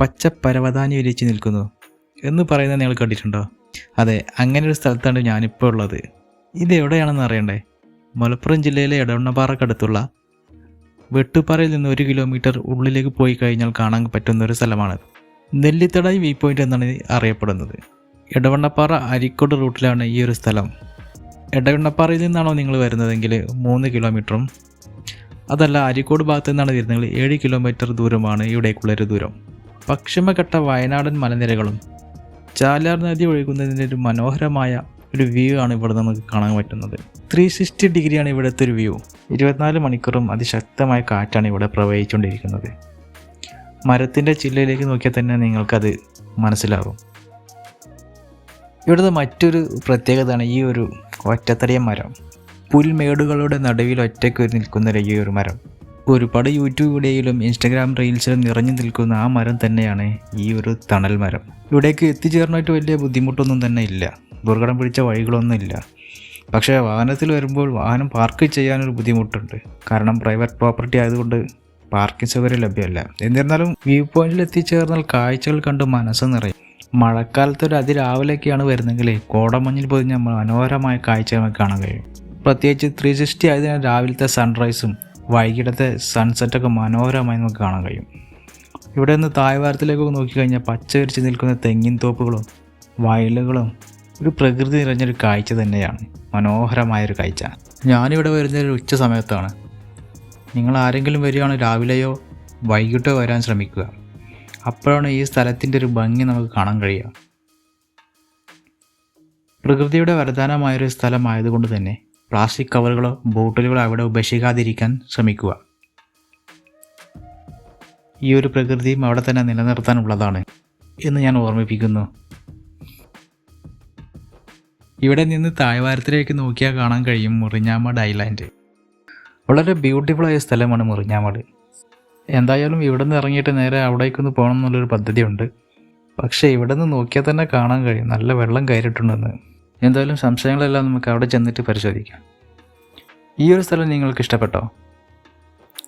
പച്ച പരവതാനി വിരിച്ച് നിൽക്കുന്നു എന്ന് പറയുന്നത് നിങ്ങൾ കണ്ടിട്ടുണ്ടോ അതെ അങ്ങനെ ഒരു സ്ഥലത്താണ് ഞാനിപ്പോൾ ഉള്ളത്. ഇത് എവിടെയാണെന്ന് അറിയണ്ടേ? മലപ്പുറം ജില്ലയിലെ എടവണ്ണപ്പാറക്കടുത്തുള്ള വെട്ടുപാറയിൽ നിന്ന് ഒരു കിലോമീറ്റർ ഉള്ളിലേക്ക് പോയി കഴിഞ്ഞാൽ കാണാൻ പറ്റുന്ന ഒരു സ്ഥലമാണ്. നെല്ലിത്തടായി വ്യൂ പോയിന്റ് എന്നാണ് അറിയപ്പെടുന്നത്. എടവണ്ണപ്പാറ അരിക്കോട് റൂട്ടിലാണ് ഈ ഒരു സ്ഥലം. എടവണ്ണപ്പാറയിൽ നിന്നാണോ നിങ്ങൾ വരുന്നതെങ്കിൽ മൂന്ന് കിലോമീറ്ററും. അതല്ല അരിക്കോട് ഭാഗത്ത് നിന്നാണ് വരുന്നതെങ്കിൽ ഏഴ് കിലോമീറ്റർ ദൂരമാണ് ഇവിടേക്കുള്ളൊരു ദൂരം. പശ്ചിമഘട്ട വയനാടൻ മലനിരകളും ചാലാർ നദി ഒഴുകുന്നതിന്റെ ഒരു മനോഹരമായ ഒരു വ്യൂ ആണ് ഇവിടെ നമുക്ക് കാണാൻ പറ്റുന്നത്. ത്രീ സിക്സ്റ്റി ഡിഗ്രിയാണ് ഇവിടുത്തെ ഒരു വ്യൂ ഇരുപത്തിനാല് മണിക്കൂറും അതിശക്തമായ കാറ്റാണ് ഇവിടെ പ്രവഹിച്ചുകൊണ്ടിരിക്കുന്നത്. മരത്തിന്റെ ചില്ലയിലേക്ക് നോക്കിയാൽ തന്നെ നിങ്ങൾക്കത് മനസ്സിലാകും. ഇവിടുത്തെ മറ്റൊരു പ്രത്യേകതയാണ് ഈ ഒരു ഒറ്റത്തടിയ മരം. പുൽമേടുകളുടെ നടുവിൽ ഒറ്റയ്ക്ക് നിൽക്കുന്ന ഈ ഒരു മരം. ഒരുപാട് യൂട്യൂബ് വീഡിയോയിലും ഇൻസ്റ്റഗ്രാം റീൽസിലും നിറഞ്ഞു നിൽക്കുന്ന ആ മരം തന്നെയാണ് ഈ ഒരു തണൽ മരം. ഇവിടേക്ക് എത്തിച്ചേർന്നായിട്ട് വലിയ ബുദ്ധിമുട്ടൊന്നും തന്നെ ഇല്ല. ദുർഘടം പിടിച്ച വഴികളൊന്നും ഇല്ല. പക്ഷേ വാഹനത്തിൽ വരുമ്പോൾ വാഹനം പാർക്ക് ചെയ്യാനൊരു ബുദ്ധിമുട്ടുണ്ട്. കാരണം പ്രൈവറ്റ് പ്രോപ്പർട്ടി ആയതുകൊണ്ട് പാർക്കിംഗ് സൗകര്യം ലഭ്യമല്ല. എന്നിരുന്നാലും വ്യൂ പോയിന്റിൽ എത്തിച്ചേർന്നാൽ കാഴ്ചകൾ കണ്ട് മനസ്സ് നിറയും. മഴക്കാലത്ത് ഒരു അതിരാവിലെയൊക്കെയാണ് വരുന്നെങ്കിൽ കോടമഞ്ഞിൽ പൊതിഞ്ഞ മനോഹരമായ കാഴ്ച നമുക്ക് കാണാൻ കഴിയും. പ്രത്യേകിച്ച് ത്രീ സിക്സ്റ്റി ആയതിനാൽ രാവിലത്തെ സൺറൈസും വൈകിട്ടത്തെ സൺസെറ്റൊക്കെ മനോഹരമായി നമുക്ക് കാണാൻ കഴിയും. ഇവിടെ നിന്ന് താഴ്വാരത്തിലേക്കൊക്കെ നോക്കിക്കഴിഞ്ഞാൽ പച്ച വിരിച്ച് നിൽക്കുന്ന തെങ്ങിൻ തോപ്പുകളും വയലുകളും ഒരു പ്രകൃതി നിറഞ്ഞൊരു കാഴ്ച തന്നെയാണ്. മനോഹരമായൊരു കാഴ്ച. ഞാനിവിടെ വരുന്നത് ഒരു ഉച്ച സമയത്താണ്. നിങ്ങൾ ആരെങ്കിലും വരികയാണ് രാവിലെയോ വൈകിട്ടോ വരാൻ ശ്രമിക്കുക. അപ്പോഴാണ് ഈ സ്ഥലത്തിന്റെ ഒരു ഭംഗി നമുക്ക് കാണാൻ കഴിയുക. പ്രകൃതിയുടെ വരദാനമായൊരു സ്ഥലമായതുകൊണ്ട് തന്നെ പ്ലാസ്റ്റിക് കവറുകളോ ബോട്ടിലുകളോ അവിടെ ഉപേക്ഷിക്കാതിരിക്കാൻ ശ്രമിക്കുക. ഈ ഒരു പ്രകൃതിയും അവിടെ തന്നെ നിലനിർത്താനുള്ളതാണ് എന്ന് ഞാൻ ഓർമ്മിപ്പിക്കുന്നു. ഇവിടെ നിന്ന് താഴ്വാരത്തിലേക്ക് നോക്കിയാൽ കാണാൻ കഴിയും മുറിഞ്ഞാമട് ഐലാൻഡ്. വളരെ ബ്യൂട്ടിഫുള്ളായ സ്ഥലമാണ് മുറിഞ്ഞാമട്. എന്തായാലും ഇവിടെ നിന്ന് ഇറങ്ങിയിട്ട് നേരെ അവിടേക്കൊന്ന് പോകണം എന്നുള്ളൊരു പദ്ധതിയുണ്ട്. പക്ഷേ ഇവിടെ നിന്ന് നോക്കിയാൽ തന്നെ കാണാൻ കഴിയും. നല്ല വെള്ളം കയറിയിട്ടുണ്ടെന്ന്. എന്തായാലും സംശയങ്ങളെല്ലാം നമുക്ക് അവിടെ ചെന്നിട്ട് പരിശോധിക്കാം. ഈ ഒരു സ്ഥലം നിങ്ങൾക്ക് ഇഷ്ടപ്പെട്ടോ?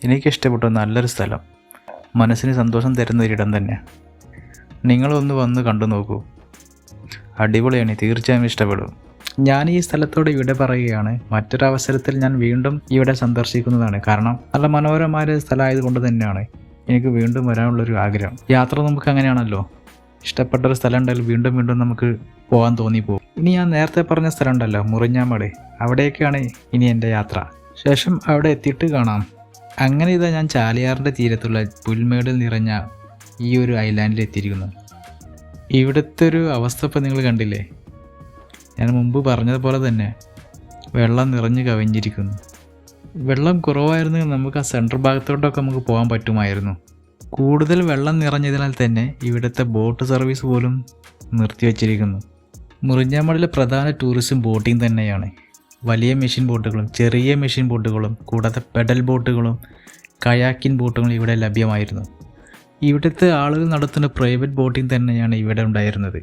എനിക്ക് ഇഷ്ടപ്പെട്ടോ. നല്ലൊരു സ്ഥലം. മനസ്സിന് സന്തോഷം തരുന്ന ഒരിടം തന്നെ. നിങ്ങളൊന്ന് വന്ന് കണ്ടു നോക്കൂ. അടിപൊളിയാണ്. തീർച്ചയായും ഇഷ്ടപ്പെടും. ഞാൻ ഈ സ്ഥലത്തോട് ഇവിടെ പറയുകയാണ്. മറ്റൊരവസരത്തിൽ ഞാൻ വീണ്ടും ഇവിടെ സന്ദർശിക്കുന്നതാണ്. കാരണം നല്ല മനോഹരമായ സ്ഥലമായതുകൊണ്ട് തന്നെയാണ് എനിക്ക് വീണ്ടും വരാനുള്ളൊരു ആഗ്രഹം. യാത്ര നമുക്ക് അങ്ങനെയാണല്ലോ. ഇഷ്ടപ്പെട്ട ഒരു സ്ഥലം ഉണ്ടെങ്കിൽ വീണ്ടും വീണ്ടും നമുക്ക് പോകാൻ തോന്നിപ്പോകും. ഇനി ഞാൻ നേരത്തെ പറഞ്ഞ സ്ഥലം ഉണ്ടല്ലോ മുറിഞ്ഞാമട്. അവിടേക്കാണ് ഇനി എന്റെ യാത്ര. ശേഷം അവിടെ എത്തിയിട്ട് കാണാം. അങ്ങനെ ഇതാ ഞാൻ ചാലിയാറിന്റെ തീരത്തുള്ള പുൽമേടിൽ നിറഞ്ഞ ഈ ഒരു ഐലാൻഡിൽ എത്തിയിരിക്കുന്നു. ഇവിടുത്തെ ഒരു അവസ്ഥ ഇപ്പം നിങ്ങൾ കണ്ടില്ലേ? ഞാൻ മുമ്പ് പറഞ്ഞതുപോലെ തന്നെ വെള്ളം നിറഞ്ഞു കവിഞ്ഞിരിക്കുന്നു. വെള്ളം കുറവായിരുന്നെങ്കിൽ നമുക്ക് ആ സെൻട്രൽ ഭാഗത്തോട്ടൊക്കെ നമുക്ക് പോകാൻ പറ്റുമായിരുന്നു. കൂടുതൽ വെള്ളം നിറഞ്ഞതിനാൽ തന്നെ ഇവിടുത്തെ ബോട്ട് സർവീസ് പോലും നിർത്തിവച്ചിരിക്കുന്നു. മുറിഞ്ഞാമടിലെ പ്രധാന ടൂറിസം ബോട്ടിംഗ് തന്നെയാണ്. വലിയ മെഷീൻ ബോട്ടുകളും ചെറിയ മെഷീൻ ബോട്ടുകളും കൂടാതെ പെഡൽ ബോട്ടുകളും കയാക്കിൻ ബോട്ടുകളും ഇവിടെ ലഭ്യമായിരുന്നു. ഇവിടുത്തെ ആളുകൾ നടത്തുന്ന പ്രൈവറ്റ് ബോട്ടിംഗ് തന്നെയാണ് ഇവിടെ ഉണ്ടായിരുന്നത്.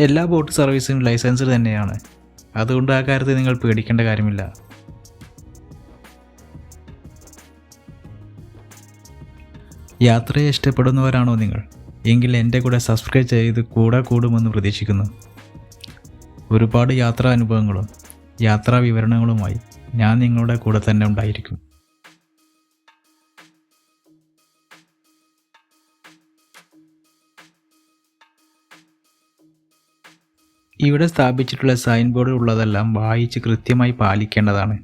എല്ലാ ബോട്ട് സർവീസിനും ലൈസൻസ് തന്നെയാണ്. അതുകൊണ്ട് ആ കാര്യത്തിൽ നിങ്ങൾ പേടിക്കേണ്ട കാര്യമില്ല. യാത്രയെ ഇഷ്ടപ്പെടുന്നവരാണോ നിങ്ങൾ? എങ്കിൽ എന്റെ കൂടെ സബ്സ്ക്രൈബ് ചെയ്ത് കൂടെ കൂടുമെന്ന് പ്രതീക്ഷിക്കുന്നു. ഒരുപാട് യാത്രാ അനുഭവങ്ങളും യാത്രാ വിവരണങ്ങളുമായി ഞാൻ നിങ്ങളുടെ കൂടെ തന്നെ ഉണ്ടായിരിക്കും. ഇവിടെ സ്ഥാപിച്ചിട്ടുള്ള സൈൻ ബോർഡ് ഉള്ളതെല്ലാം വായിച്ച് കൃത്യമായി പാലിക്കേണ്ടതാണ്.